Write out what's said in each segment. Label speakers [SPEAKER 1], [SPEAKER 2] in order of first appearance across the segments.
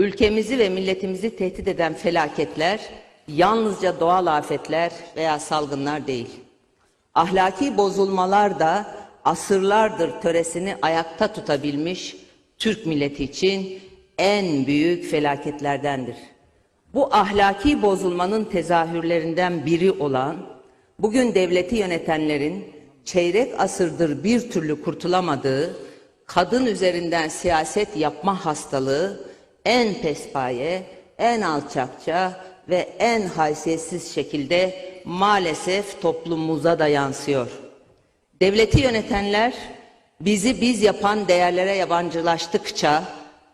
[SPEAKER 1] Ülkemizi ve milletimizi tehdit eden felaketler yalnızca doğal afetler veya salgınlar değil. Ahlaki bozulmalar da asırlardır töresini ayakta tutabilmiş Türk milleti için en büyük felaketlerdendir. Bu ahlaki bozulmanın tezahürlerinden biri olan bugün devleti yönetenlerin çeyrek asırdır bir türlü kurtulamadığı kadın üzerinden siyaset yapma hastalığı en pespaye, en alçakça ve en haysiyetsiz şekilde maalesef toplumumuza da yansıyor. Devleti yönetenler bizi biz yapan değerlere yabancılaştıkça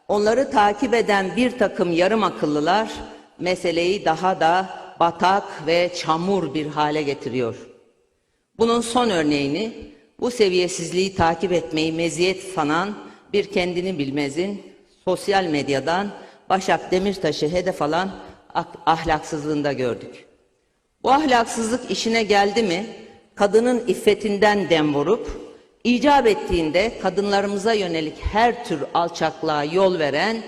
[SPEAKER 1] onları takip eden bir takım yarım akıllılar meseleyi daha da batak ve çamur bir hale getiriyor. Bunun son örneğini bu seviyesizliği takip etmeyi meziyet sanan bir kendini bilmezin sosyal medyadan Başak Demirtaş'ı hedef alan ah- ahlaksızlığında gördük. Bu ahlaksızlık işine geldi mi kadının iffetinden dem vurup icap ettiğinde kadınlarımıza yönelik her tür alçaklığa yol veren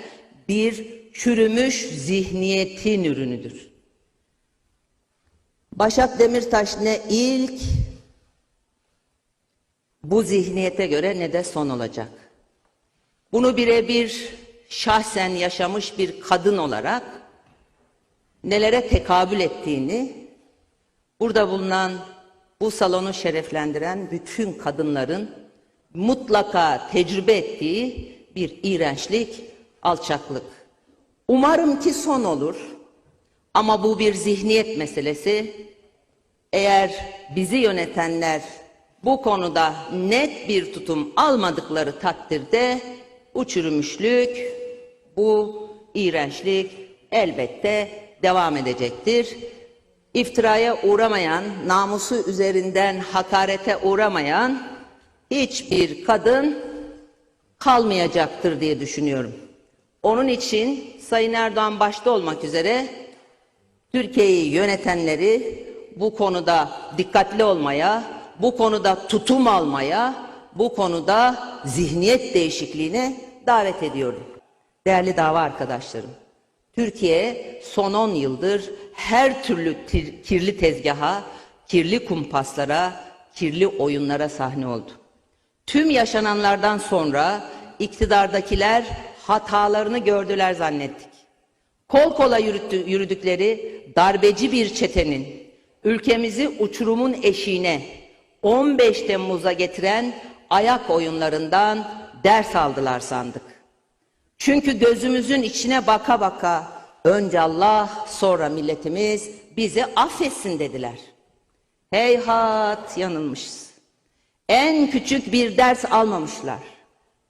[SPEAKER 1] bir çürümüş zihniyetin ürünüdür. Başak Demirtaş ne ilk bu zihniyete göre ne de son olacak. Bunu birebir şahsen yaşamış bir kadın olarak nelere tekabül ettiğini burada bulunan bu salonu şereflendiren bütün kadınların mutlaka tecrübe ettiği bir iğrençlik, alçaklık. Umarım ki son olur ama bu bir zihniyet meselesi. Eğer bizi yönetenler bu konuda net bir tutum almadıkları takdirde bu çürümüşlük, bu iğrençlik elbette devam edecektir. İftiraya uğramayan, namusu üzerinden hakarete uğramayan hiçbir kadın kalmayacaktır diye düşünüyorum. Onun için Sayın Erdoğan başta olmak üzere Türkiye'yi yönetenleri bu konuda dikkatli olmaya, bu konuda tutum almaya, bu konuda zihniyet değişikliğine davet ediyorum. Değerli dava arkadaşlarım, Türkiye son 10 yıldır her türlü kirli tezgaha, kirli kumpaslara, kirli oyunlara sahne oldu. Tüm yaşananlardan sonra iktidardakiler hatalarını gördüler zannettik. Kol kola yürüttü- yürüdükleri darbeci bir çetenin ülkemizi uçurumun eşiğine 15 Temmuz'a getiren ayak oyunlarından ders aldılar sandık. Çünkü gözümüzün içine baka baka önce Allah sonra milletimiz bizi affetsin dediler. Heyhat yanılmışız. En küçük bir ders almamışlar.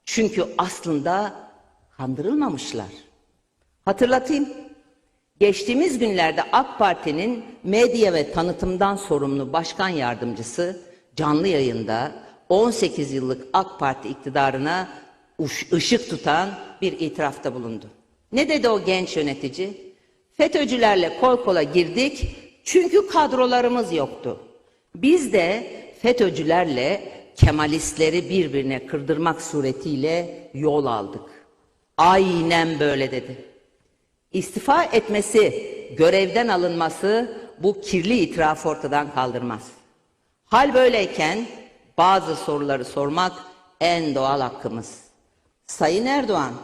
[SPEAKER 1] Çünkü aslında kandırılmamışlar. Hatırlatayım. Geçtiğimiz günlerde AK Parti'nin medya ve tanıtımdan sorumlu başkan yardımcısı canlı yayında 18 yıllık AK Parti iktidarına ışık tutan bir itirafta bulundu. Ne dedi o genç yönetici? FETÖ'cülerle kol kola girdik çünkü kadrolarımız yoktu. Biz de FETÖ'cülerle Kemalistleri birbirine kırdırmak suretiyle yol aldık. Aynen böyle dedi. İstifa etmesi, görevden alınması bu kirli itirafı ortadan kaldırmaz. Hal böyleyken bazı soruları sormak en doğal hakkımız. Sayın Erdoğan,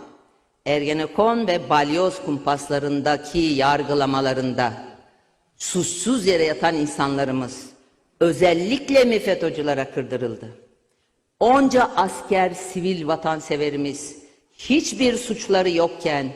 [SPEAKER 1] Ergenekon ve balyoz kumpaslarındaki yargılamalarında suçsuz yere yatan insanlarımız özellikle mi FETÖ'cülere kırdırıldı? Onca asker, sivil vatanseverimiz hiçbir suçları yokken